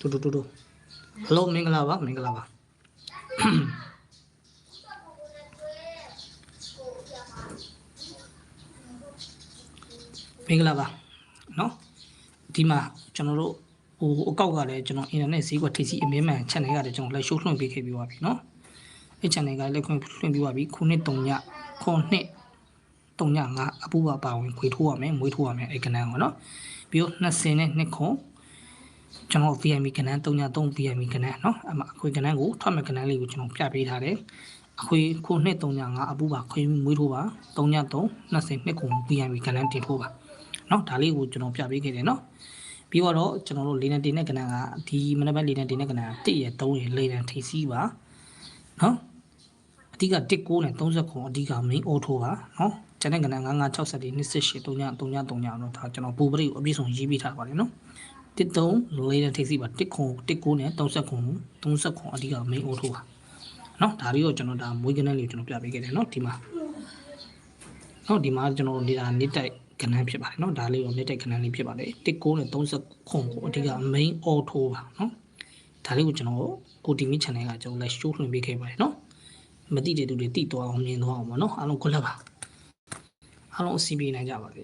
တူတူတူတူဟယ်လိုမင်္ဂလာပါမင်္ဂလာပါမင်္ဂလာပါနော်ဒီမှာကျွန်တော်တို့ဟိုအကောက်ကလည်းကျွန်တော်အင်တာနက်ဈေးကွက်ထိပ်စီအမင်းမှန် channel ကလည်းကျွန်တော်လည်း show လွှင့်ပေးခဲ့ပြီးပါပြီနော်အဲ့ channel ကလည်းခွင့်လွှင့်ပေးပါပြီခုနှစ်3ညခုနှစ်3ည5အပူပါပါဝင်ခွေထိုးရမယ်မွေးထိုးရမယ်အဲ့ကဏ္ဍကိုနော်ပြီးတော့20နဲ့2ခု ကျွန်တော် VME ကဏ္ဍ3ည3 VME ကဏ္ဍเนาะအမအခွေကဏ္ဍကိုထွက်မဲ့ကဏ္ဍလေးကိုကျွန်တော်ပြပေးထားတယ်အခွေခုနှစ်3ည5အပူပါခွေမွေးထိုးပါ3ည3 22ကို VME ကဏ္ဍတင်ထိုးပါเนาะဒါလေးကိုကျွန်တော်ပြပေးခဲ့တယ်เนาะပြီးတော့ကျွန်တော်တို့လေနံတင်တဲ့ကဏ္ဍကဒီမနက်ပိုင်းလေနံတင်တဲ့ကဏ္ဍ1ရယ်3ရယ်လေနံထိစီးပါเนาะအဓိက19နဲ့30ခုအဓိက main auto ပါเนาะကျန်တဲ့ကဏ္ဍ9564 28 3ည3ည3ညเนาะဒါကျွန်တော်ဘူပရိကိုအပြည့်စုံရေးပြထားပါတယ်เนาะ 13 related ထိပ်စီပါ19 19နဲ့39 39အဓိက main auto ပါเนาะဒါလေးကိုကျွန်တော်ဒါမွေးကနန်းလေးကိုကျွန်တော်ပြပေးခဲ့တယ်เนาะဒီမှာเนาะဒီမှာကျွန်တော်နေတာနေတိုက်ကနန်းဖြစ်ပါတယ်เนาะဒါလေးကိုနေတိုက်ကနန်းလေးဖြစ်ပါတယ်19နဲ့39ကိုအဓိက main auto ပါเนาะဒါလေးကိုကျွန်တော် OTV channel ကကျွန်တော်လည်း show လွှင့်ပေးခဲ့ပါတယ်เนาะမသိတဲ့သူတွေသိသွားအောင်မြင်သွားအောင်ပေါ့เนาะအားလုံးခွလက်ပါအားလုံးအစီအပြေနိုင်ကြပါစေ